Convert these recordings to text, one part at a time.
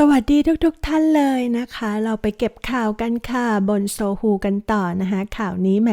สวัสดีทุกๆทท่านเลยนะคะ เราไปเก็บข่าวกันค่ะ บนโซฮูกันต่อนะคะ ข่าวนี้แหม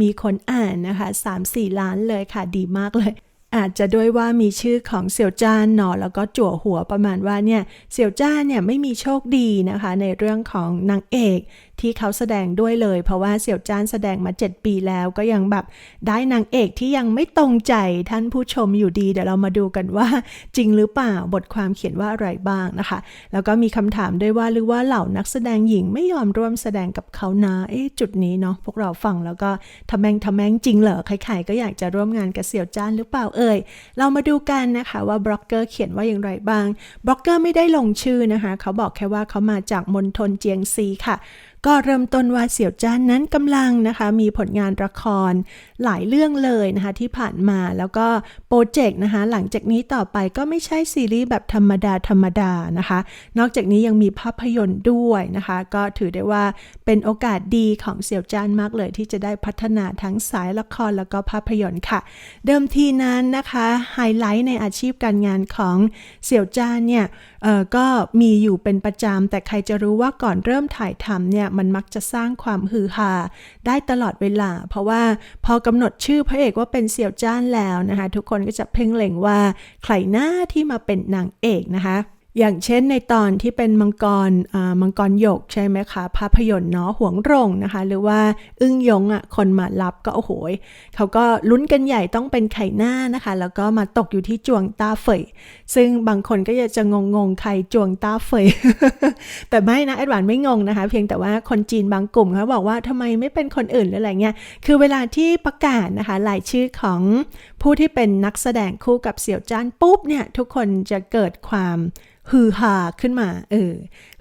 มีคนอ่านนะคะ 3-4 ล้านเลยค่ะดีมากเลย อาจจะด้วยว่ามีชื่อของเสี่ยวจ้านหนอแล้วก็จั่วหัวประมาณว่าเนี่ยเสี่ยวจ้านเนี่ยไม่มีโชคดีนะคะ ในเรื่องของนางเอก ที่เขาแสดงด้วยเลย เพราะว่าเสี่ยวจ้านแสดงมา 7 ปีแล้วก็ยังแบบได้นางเอกที่ยังไม่ตรงใจท่านผู้ชมอยู่ดี เดี๋ยวเรามาดูกันว่าจริงหรือเปล่าบทความเขียนว่าอะไรบ้างนะคะ แล้วก็มีคำถามด้วยว่าหรือว่าเหล่านักแสดงหญิงไม่ยอมร่วมแสดงกับเขานะเอ๊ะจุดนี้เนาะพวกเราฟังแล้วก็ทำแมงทำแมงจริงเหรอใครๆก็อยากจะร่วมงานกับเสี่ยวจ้านหรือเปล่าเอ่ยเรามาดูกันนะคะว่าบล็อกเกอร์เขียนว่าอย่างไรบ้างบล็อกเกอร์ไม่ได้ลงชื่อนะคะ เขาบอกแค่ว่าเขามาจากมณฑลเจียงซีค่ะ ก็เริ่มต้นว่าเสี่ยวจ้านนั้นกำลังนะคะ มีผลงานละคร หลายเรื่องเลยนะคะที่ผ่านมาแล้วก็โปรเจกต์นะคะหลังจากนี้ต่อไปก็ไม่ใช่ซีรีส์แบบธรรมดาธรรมดานะคะ นอกจากนี้ยังมีภาพยนตร์ด้วยนะคะ ก็ถือได้ว่าเป็นโอกาสดีของเสี่ยวจ้านมากเลย ที่จะได้พัฒนาทั้งสายละครแล้วก็ภาพยนตร์ค่ะ เดิมทีนั้นนะคะไฮไลท์ในอาชีพการงานของเสี่ยวจ้านเนี่ยเออก็มีอยู่เป็นประจำแต่ใครจะรู้ว่าก่อนเริ่มถ่ายทำเนี่ยมันมักจะสร้างความฮือฮาได้ตลอดเวลา เพราะว่าพอกำหนดชื่อพระเอกว่าเป็นเสี่ยวจ้านแล้วนะคะ ทุกคนก็จะเพ่งเล็งว่าใครหน้าที่มาเป็นนางเอกนะคะ อย่างเช่นในตอนที่เป็นมังกรมังกรหยกใช่ไหมคะ ภาพยนตร์เนาะหวงรงนะคะ หรือว่าอึ้งยงอะ่ะคนมารับก็โอ้โหเขาก็ลุ้นกันใหญ่ต้องเป็นไข่หน้านะคะ แล้วก็มาตกอยู่ที่จวงตาเฟยซึ่งบางคนก็จะงงงใครจวงตาเฟยแต่ไม่นะแอดวานไม่งงนะคะ เพียงแต่ว่าคนจีนบางกลุ่มเขาบอกว่าทำไมไม่เป็นคนอื่นหรืออะไรเงี้ยคือเวลาที่ประกาศนะคะรายชื่อของ ผู้ที่เป็นนักแสดงคู่กับเสี่ยวจ้านปุ๊บเนี่ยทุกคนจะเกิดความฮือฮาขึ้นมาเออ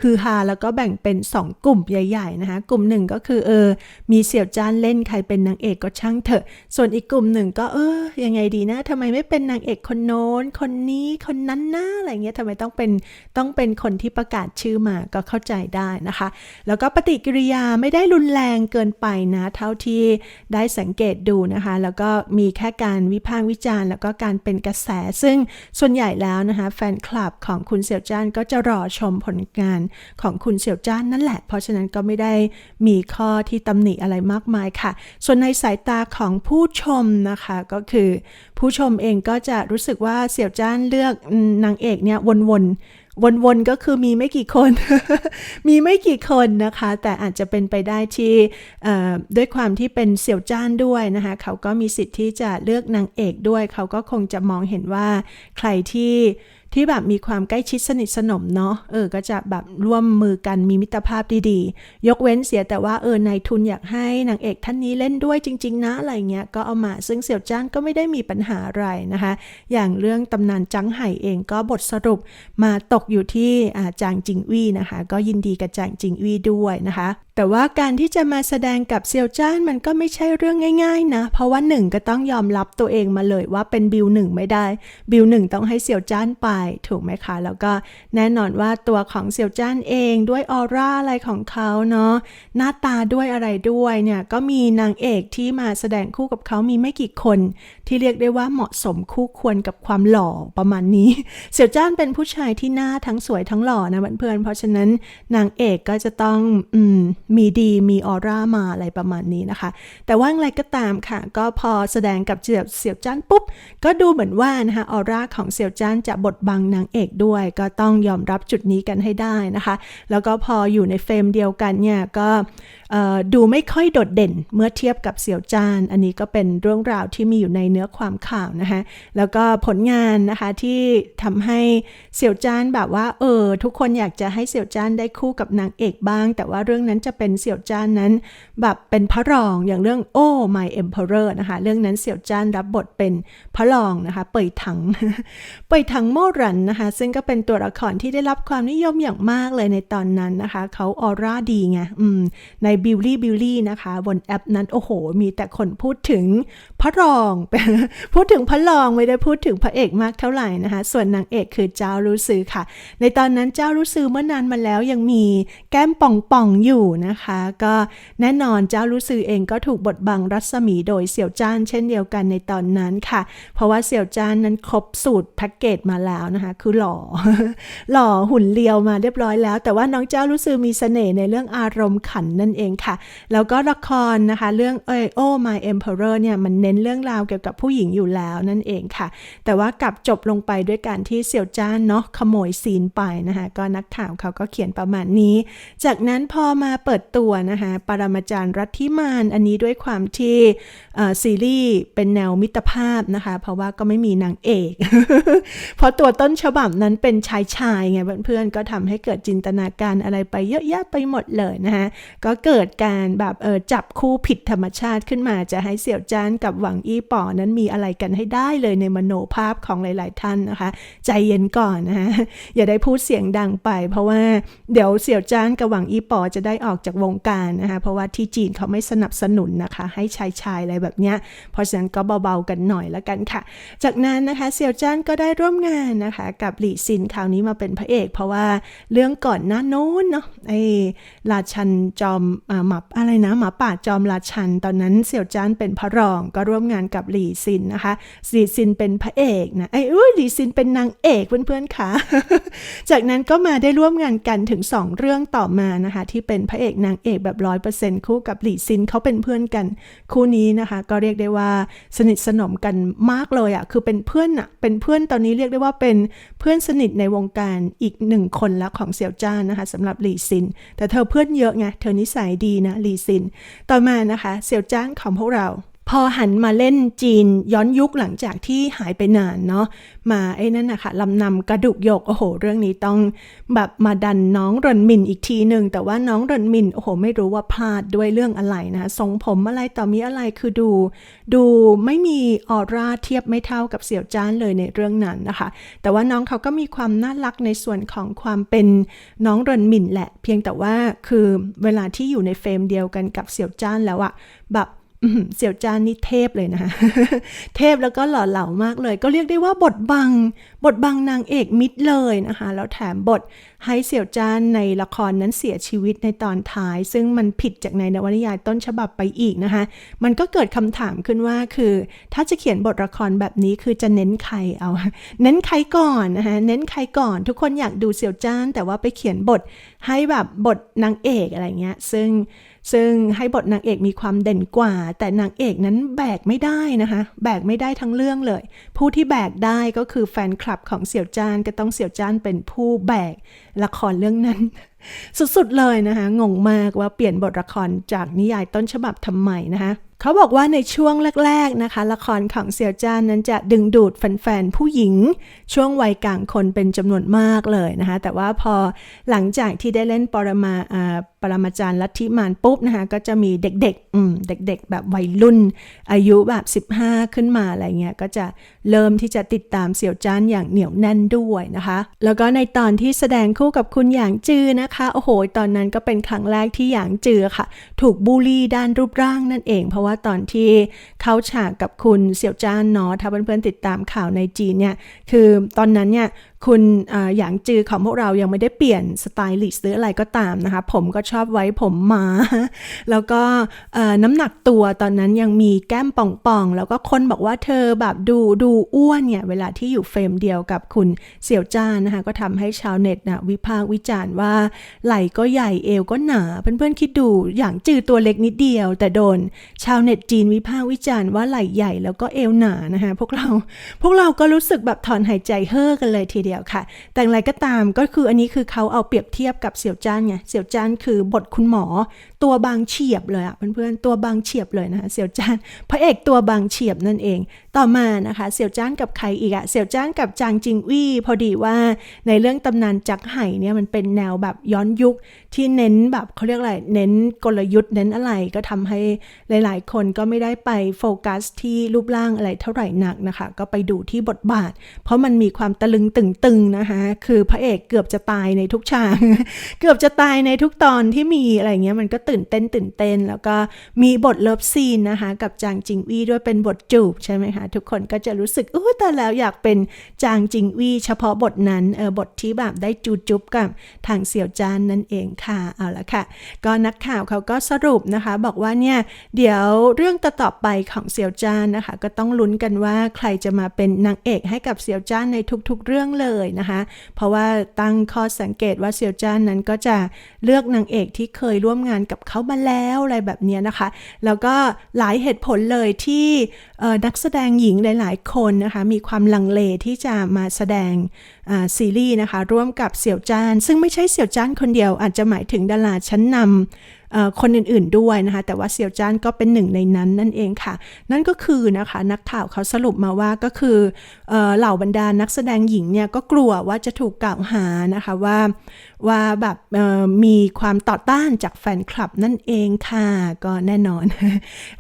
ฮือฮาแล้วก็แบ่งเป็น 2 กลุ่มใหญ่ ๆ นะคะ กลุ่มหนึ่งก็คือเออ มีเสี่ยวจ้านเล่นใครเป็นนางเอกก็ช่างเถอะ ส่วนอีกกลุ่มหนึ่งก็เออยังไงดีนะทำไมไม่เป็นนางเอกคนโน้น คนนี้คนนั้นนะอะไรเงี้ยทำไมต้องเป็นต้องเป็นคนที่ประกาศชื่อมาก็เข้าใจได้นะคะ แล้วก็ปฏิกิริยาไม่ได้รุนแรงเกินไปนะ เท่าที่ได้สังเกตดูนะคะ แล้วก็มีแค่การวิพากษ์วิจารณ์ แล้วก็การเป็นกระแส ซึ่งส่วนใหญ่แล้วนะคะแฟนคลับของคุณเสี่ยวจ้านก็จะรอชมผลงานของคุณเสี่ยวจ้านนั่นแหละ เพราะฉะนั้นก็ไม่ได้มีข้อที่ตำหนิอะไรมากมายค่ะ ส่วนในสายตาของผู้ชมนะคะก็คือ ผู้ชมเองก็จะรู้สึกว่าเสี่ยวจ้านเลือกนางเอกเนี่ยวนๆ วนๆก็คือมีไม่กี่คน มีไม่กี่คนนะคะ แต่อาจจะเป็นไปได้ที่ด้วยความที่เป็นเสี่ยวจ้านด้วยนะคะ เขาก็มีสิทธิ์ที่จะเลือกนางเอกด้วย เขาก็คงจะมองเห็นว่าใครที่ ที่แบบมีความใกล้ชิดสนิทสนมเนาะเออก็จะแบบร่วมมือกันมีมิตรภาพดีๆ ยกเว้นเสียแต่ว่าเออนายทุนอยากให้นางเอกท่านนี้เล่นด้วยจริง ๆ นะอะไรเงี้ยก็เอามาซึ่งเสี่ยวจ้านก็ไม่ได้มีปัญหาอะไรนะคะ อย่างเรื่องตำนานจังไห่เองก็บทสรุปมาตกอยู่ที่จางจิงวี่นะคะ ก็ยินดีกับจางจิงวี่ด้วยนะคะ แต่ว่าการที่จะมาแสดงกับเซียวจ้านมันก็ไม่ใช่เรื่องง่ายๆนะ เพราะว่าหนึ่งก็ต้องยอมรับตัวเองมาเลยว่าเป็นบิวหนึ่งไม่ได้ บิวหนึ่งต้องให้เซียวจ้านไปถูกไหมคะ แล้วก็แน่นอนว่าตัวของเซียวจ้านเองด้วยออร่าอะไรของเขาเนาะหน้าตาด้วยอะไรด้วยเนี่ยก็มีนางเอกที่มาแสดงคู่กับเขามีไม่กี่คน ที่เรียกได้ว่าเหมาะสมคู่ควรกับความหล่อประมาณนี้ เซียวจ้านเป็นผู้ชายที่หน้าทั้งสวยทั้งหล่อนะเพื่อนเพราะฉะนั้นนางเอกก็จะต้องอมมีดีมีออร่ามาอะไรประมาณนี้นะคะ แต่ว่าอะไรก็ตามค่ะ ก็พอแสดงกับเจียบเสี่ยวจ้านปุ๊บ ก็ดูเหมือนว่านะคะออร่าของเสี่ยวจ้านจะบดบังนางเอกด้วย ก็ต้องยอมรับจุดนี้กันให้ได้นะคะ แล้วก็พออยู่ในเฟรมเดียวกันเนี่ยก็ดูไม่ค่อยโดดเด่นเมื่อเทียบกับเสี่ยวจ้าน อันนี้ก็เป็นเรื่องราวที่มีอยู่ในเนื้อความข่าวนะคะ แล้วก็ผลงานนะคะที่ทำให้เสี่ยวจ้านแบบว่าเออทุกคนอยากจะให้เสี่ยวจ้านได้คู่กับนางเอกบ้าง แต่ว่าเรื่องนั้นจะเป็นเสี่ยวจ้านนั้น แบบเป็นพระรองอย่างเรื่องโอ้ My Emperor นะคะ เรื่องนั้นเสี่ยวจ้านรับบทเป็นพระรองนะคะ เปยถัง เปยถังโม่รันนะคะ ซึ่งก็เป็นตัวละครที่ได้รับความนิยมอย่างมากเลยในตอนนั้นนะคะ เขาออร่าดีไงอืมในบิลลี่บิลลี่นะคะ บนแอปนั้นโอ้โห มีแต่คนพูดถึงพระรอง พูดถึงพระรองไม่ได้พูดถึงพระเอกมากเท่าไหร่นะคะ ส่วนนางเอกคือเจ้ารู้ซือค่ะ ในตอนนั้นเจ้ารู้ซือเมื่อนานมาแล้วยังมีแก้มป่องป่องอยู่นะคะ ก็แน่นอนเจ้ารู้ซือเองก็ถูกบทบังรัศมีโดยเสี่ยวจ้าน เช่นเดียวกันในตอนนั้นค่ะ เพราะว่าเสี่ยวจ้านนั้นครบสูตรแพ็กเกจมาแล้วนะคะคือหล่อ หล่อหุ่นเลียวมาเรียบร้อยแล้ว แต่ว่าน้องเจ้ารู้สึกมีเสน่ห์ในเรื่องอารมณ์ขันนั่นเองค่ะ แล้วก็ละครนะคะเรื่องเอโอ My Emperor เนี่ยมันเน้นเรื่องราวเกี่ยวกับผู้หญิงอยู่แล้วนั่นเองค่ะ แต่ว่ากลับจบลงไปด้วยการที่เสี่ยวจ้านเนาะขโมยซีนไปนะคะก็นักข่าวเขาก็เขียนประมาณนี้ จากนั้นพอมาเปิดตัวนะคะปรมาจารย์รัตทิมานอันนี้ด้วยความที่ซีรีส์เป็นแนวมิตรภาพนะคะ เพราะว่าก็ไม่มีนางเอก เพราะตัวต้นฉบับนั้นเป็นชายชายไงเพื่อนๆก็ทำให้เกิดจินตนาการอะไรไปเยอะแยะไปหมดเลยนะคะก็เกิดการแบบเออจับคู่ผิดธรรมชาติขึ้นมาจะให้เสี่ยวจ้านกับหวังอี้ป๋อนั้นมีอะไรกันให้ได้เลยในมโนภาพของหลาย ๆ ท่านนะคะ ใจเย็นก่อนนะคะอย่าได้พูดเสียงดังไป เพราะว่าเดี๋ยวเสี่ยวจ้านกับหวังอี้ป๋อจะได้ออกจากวงการนะคะเพราะว่าที่จีนเขาไม่สนับสนุนนะคะ ให้ชายชายอะไรแบบเนี้ยเพราะฉะนั้นก็เบาๆกันหน่อยละกันค่ะ จากนั้นนะคะเสี่ยวจ้านก็ได้ร่วมงานนะคะกับหลี่ซินคราวนี้มาเป็นพระเอก เพราะว่าเรื่องก่อนหน้าโน้นเนาะไอ้ราชันจอมอหมาอะไรนะหมาป่าจอมราชัน ตอนนั้นเสี่ยวจ้านเป็นพระรองก็ร่วมงานกับหลี่ซินนะคะหลีซินเป็นพระเอกนะไอ้อุ้ยหลี่ซินเป็นนางเอกเพื่อนๆค่ะ จากนั้นก็มาได้ร่วมงานกันถึง 2 เรื่องต่อมานะคะที่เป็นพระเอกนางเอกแบบร้อยเปอร์เซ็นต์คู่กับหลี่ซินเขาเป็นเพื่อนกัน คู่นี้นะคะ ก็เรียกได้ว่าสนิทสนมกันมากเลยอะ่ะคือเป็นเพื่อนอะ่ะเป็นเพื่อนตอนนี้เรียกได้ว่าเป็นเพื่อนสนิทในวงการอีกหนึ่งคนละของเสี่ยวจ้านนะคะสำหรับหลี่ซิน แต่เธอเพื่อนเยอะไง เธอนิสัยดีนะหลี่ซิน ต่อมานะคะ เสี่ยวจ้านของพวกเรา พอหันมาเล่นจีนย้อนยุคหลังจากที่หายไปนานเนาะมาไอ้นั่นนะคะลำนำกระดูกหยกโอ้โห เรื่องนี้ต้องแบบมาดันน้องรอนมินอีกทีหนึ่งแต่ว่าน้องรอนมินโอ้โห ไม่รู้ว่าพลาดด้วยเรื่องอะไรนะคะทรงผมอะไรต่อมีอะไรคือดู ดูไม่มีออร่าเทียบไม่เท่ากับเสี่ยวจ้านเลยในเรื่องนั้นนะคะ แต่ว่าน้องเขาก็มีความน่ารักในส่วนของความเป็นน้องรอนมินแหละ เพียงแต่ว่าคือเวลาที่อยู่ในเฟรมเดียวกันกับเสี่ยวจ้านแล้วอะแบบ เสี่ยวจานนี่เทพเลยนะคะเทพแล้วก็หล่อเหลามากเลย ก็เรียกได้ว่าบทบัง บทบังนางเอกมิดเลยนะคะ แล้วแถมบทให้เสี่ยวจานในละครนั้นเสียชีวิตในตอนท้าย ซึ่งมันผิดจากในนวนิยายต้นฉบับไปอีกนะคะ มันก็เกิดคำถามขึ้นว่าคือ ถ้าจะเขียนบทละครแบบนี้คือจะเน้นใครเอา เน้นใครก่อนนะคะเน้นใครก่อน ทุกคนอยากดูเสี่ยวจานแต่ว่าไปเขียนบทให้แบบบทนางเอกอะไรเงี้ย ซึ่ง ซึ่งให้บทนางเอกมีความเด่นกว่า แต่นางเอกนั้นแบกไม่ได้นะคะ แบกไม่ได้ทั้งเรื่องเลย ผู้ที่แบกได้ก็คือแฟนคลับของเสี่ยวจ้านก็ต้องเสี่ยวจ้านเป็นผู้แบกละครเรื่องนั้น สุดๆเลยนะคะ งงมากว่าเปลี่ยนบทละครจากนิยายต้นฉบับทำไมนะคะเขาบอกว่าในช่วงแรกๆนะคะ ละครของเสี่ยวจ้านนั้นจะดึงดูดแฟนๆผู้หญิง ช่วงวัยกลางคนเป็นจำนวนมากเลยนะคะ แต่ว่าพอหลังจากที่ได้เล่นปรมาอ่าปรมาจารย์ลัทธิมานปุ๊บนะคะ ก็จะมีเด็กๆอืมเด็ก ๆ แบบวัยรุ่น อายุแบบ 15 ขึ้นมาอะไรเงี้ยก็จะเริ่มที่จะติดตามเสี่ยวจ้านอย่างเหนียวแน่นด้วยนะคะ แล้วก็ในตอนที่แสดงคู่กับคุณหยางจือนะคะ โอ้โห ตอนนั้นก็เป็นครั้งแรกที่หยางจือค่ะ ถูกบูลลี่ด้านรูปร่างนั่นเอง เพราะว่าตอนที่เข้าฉากกับคุณเสี่ยวจ้านเนาะถ้าเพื่อนๆติดตามข่าวในจีนเนี่ย คือตอนนั้นเนี่ย คุณอ่าหยางจือของพวกเรายังไม่ได้เปลี่ยนสไตลิสต์หรืออะไรก็ตามนะคะ ผมก็ชอบไว้ผมมา แล้วก็น้ำหนักตัวตอนนั้นยังมีแก้มป่องๆ แล้วก็คนบอกว่าเธอแบบดูดูอ้วนเนี่ย เวลาที่อยู่เฟรมเดียวกับคุณเสี่ยวจ้านนะคะ ก็ทำให้ชาวเน็ตนะวิพากษ์วิจารณ์ว่า ไหล่ก็ใหญ่เอวก็หนา เพื่อนๆคิดดูอย่างจือตัวเล็กนิดเดียว แต่โดน ชาวเน็ตจีนวิพากษ์วิจารณ์ว่าไหล่ใหญ่แล้วก็เอวหนานะคะพวกเราพวกเราก็รู้สึกแบบถอนหายใจเฮ่อกันเลยทีเดียวค่ะ แต่อย่างไรก็ตามก็คืออันนี้คือเขาเอาเปรียบเทียบกับเสี่ยวจ้านไงเสี่ยวจ้านคือบทคุณหมอ ตัวบางเฉียบเลยอะเพื่อนๆตัวบางเฉียบเลยนะคะเสี่ยวจ้านพระเอกตัวบางเฉียบนั่นเอง ต่อมานะคะเสี่ยวจ้านกับใครอีกอะเสี่ยวจ้านกับจางจิงวี่พอดีว่าในเรื่องตำนานจักไห่เนี่ยมันเป็นแนวแบบย้อนยุคที่เน้นแบบเขาเรียกอะไรเน้นกลยุทธ์เน้นอะไรก็ทำให้หลาย ๆ คนก็ไม่ได้ไปโฟกัสที่รูปร่างอะไรเท่าไหร่นักนะคะ ก็ไปดูที่บทบาท เพราะมันมีความตะลึงตึงๆนะคะคือพระเอกเกือบจะตายในทุกฉากเกือบจะตายในทุกตอนที่มีอะไรเงี้ยมันก็ตื่นเต้นตื่นเต้น แล้วก็มีบทเลิฟซีนนะคะกับจางจิงวี่ด้วยเป็นบทจูบใช่ไหมคะทุกคนก็จะรู้สึกอู้แต่แล้วอยากเป็นจางจิงวี่เฉพาะบทนั้นเออบทที่แบบได้จูจุบกับทางเสี่ยวจานนั่นเองค่ะเอาละค่ะ ก็นักข่าวเขาก็สรุปนะคะ บอกว่าเนี่ยเดี๋ยวเรื่องต่อไปของเสี่ยวจานนะคะ ก็ต้องลุ้นกันว่าใครจะมาเป็นนางเอกให้กับเสี่ยวจานในทุกๆเรื่องเลยนะคะ เพราะว่าตั้งข้อสังเกตว่าเซียวจ้านนั้นก็จะเลือกนางเอกที่เคยร่วมงานกับเขามาแล้วอะไรแบบนี้นะคะ แล้วก็หลายเหตุผลเลยที่นักแสดงหญิงหลาย ๆ คนนะคะ มีความลังเลที่จะมาแสดงซีรีส์นะคะ ร่วมกับเสี่ยวจ้าน ซึ่งไม่ใช่เสี่ยวจ้านคนเดียวอาจจะหมายถึงดาราชั้นนำ คนอื่นๆด้วยนะคะ แต่ว่าเซียวจ้านก็เป็นหนึ่งในนั้นนั่นเองค่ะ นั่นก็คือนะคะนักข่าวเขาสรุปมาว่าก็คือเหล่าบรรดานักแสดงหญิงเนี่ยก็กลัวว่าจะถูกกล่าวหานะคะว่าว่าแบบมีความต่อต้านจากแฟนคลับนั่นเองค่ะก็แน่นอน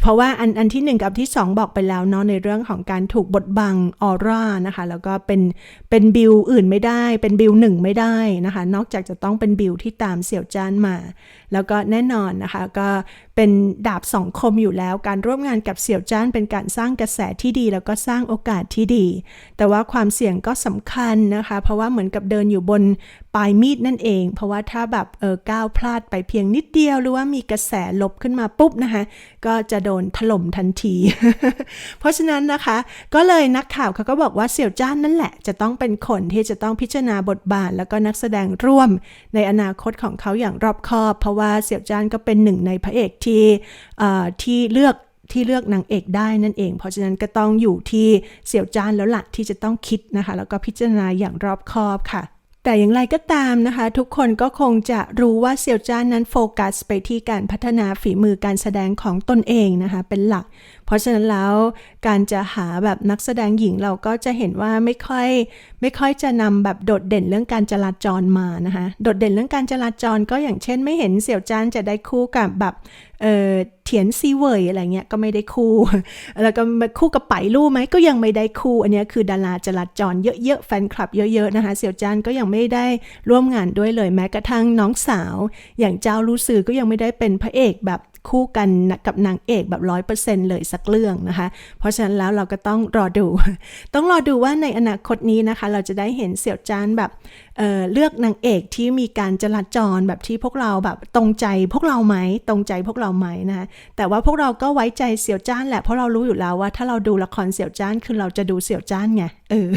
เพราะว่าอันอันที่หนึ่งกับที่สองบอกไปแล้วเนาะในเรื่องของการถูกบดบังออร่านะคะ แล้วก็เป็นเป็นบิลอื่นไม่ได้ เป็นบิลหนึ่งไม่ได้นะคะ นอกจากจะต้องเป็นบิลที่ตามเสี่ยวจ้านมา แล้วก็แน่นอนนะคะก็ เป็นดาบสองคมอยู่แล้ว การร่วมงานกับเสี่ยวจ้านเป็นการสร้างกระแสที่ดี แล้วก็สร้างโอกาสที่ดี แต่ว่าความเสี่ยงก็สำคัญนะคะ เพราะว่าเหมือนกับเดินอยู่บนปลายมีดนั่นเอง เพราะว่าถ้าแบบเออก้าวพลาดไปเพียงนิดเดียว หรือว่ามีกระแสลบขึ้นมาปุ๊บนะคะ ก็จะโดนถล่มทันที เพราะฉะนั้นนะคะ ก็เลยนักข่าวเขาก็บอกว่าเสี่ยวจ้านนั่นแหละ จะต้องเป็นคนที่จะต้องพิจารณาบทบาท แล้วก็นักแสดงร่วมในอนาคตของเขาอย่างรอบคอบ เพราะว่าเสี่ยวจ้านก็เป็นหนึ่งในพระเอกที่ที่ที่เลือกที่เลือกนางเอกได้นั่นเอง เพราะฉะนั้นก็ต้องอยู่ที่เสี่ยวจานแล้วล่ะที่จะต้องคิดนะคะ แล้วก็พิจารณาอย่างรอบคอบค่ะ แต่อย่างไรก็ตามนะคะ ทุกคนก็คงจะรู้ว่าเสี่ยวจ้านนั้นโฟกัสไปที่การพัฒนาฝีมือการแสดงของตนเองนะคะ เป็นหลัก เพราะฉะนั้นแล้วการจะหาแบบนักแสดงหญิงเราก็จะเห็นว่าไม่ค่อยไม่ค่อยจะนำแบบโดดเด่นเรื่องการจราจรมานะคะโดดเด่นเรื่องการจราจรก็อย่างเช่น ไม่เห็นเสี่ยวจานจะได้คู่กับแบบเออเถียนซีเวยอะไรเงี้ยก็ไม่ได้คู่ แล้วก็มาคู่กับไปลู่ไหมก็ยังไม่ได้คู่ อันนี้คือดาราจราจรเยอะๆแฟนคลับเยอะๆนะคะเสี่ยวจานก็ยังไม่ได้ร่วมงานด้วยเลยแม้กระทั่งน้องสาว อย่างเจ้ารู้ซือก็ยังไม่ได้เป็นพระเอกแบบ คู่กันกับนางเอกแบบร้อยเปอร์เซ็นเลยสักเรื่องนะคะ เพราะฉะนั้นแล้วเราก็ต้องรอดู ต้องรอดูว่าในอนาคตนี้นะคะ เราจะได้เห็นเสี่ยวจานแบบเเลือกนางเอกที่มีการจราจรแบบที่พวกเราแบบตรงใจพวกเราไหมตรงใจพวกเราไหมนะคะแต่ว่าพวกเราก็ไว้ใจเสี่ยวจ้านแหละเพราะเรารู้อยู่แล้วว่าถ้าเราดูละครเสี่ยวจ้านคือเราจะดูเสี่ยวจ้านไง เออ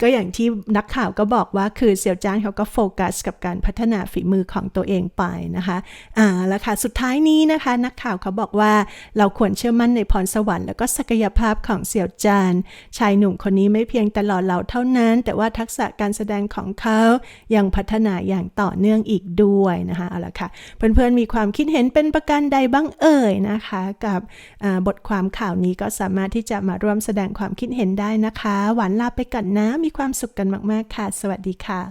ก็อย่างที่นักข่าวก็บอกว่าคือเสี่ยวจ้านเขาก็โฟกัสกับการพัฒนาฝีมือของตัวเองไปนะคะ อ่าแล้วค่ะ สุดท้ายนี้นะคะ นักข่าวเขาบอกว่าเราควรเชื่อมั่นในพรสวรรค์แล้วก็ศักยภาพของเสี่ยวจานชายหนุ่มคนนี้ไม่เพียงแต่หล่อเหลาเท่านั้น แต่ว่าทักษะการแสดงของเขายังพัฒนาอย่างต่อเนื่องอีกด้วยนะคะเอาละค่ะ เพื่อนๆมีความคิดเห็นเป็นประการใดบ้างเอ่ยนะคะ กับบทความข่าวนี้ก็สามารถที่จะมาร่วมแสดงความคิดเห็นได้นะคะหวานลาไปก่อนนะ มีความสุขกันมาก ๆ ค่ะ สวัสดีค่ะ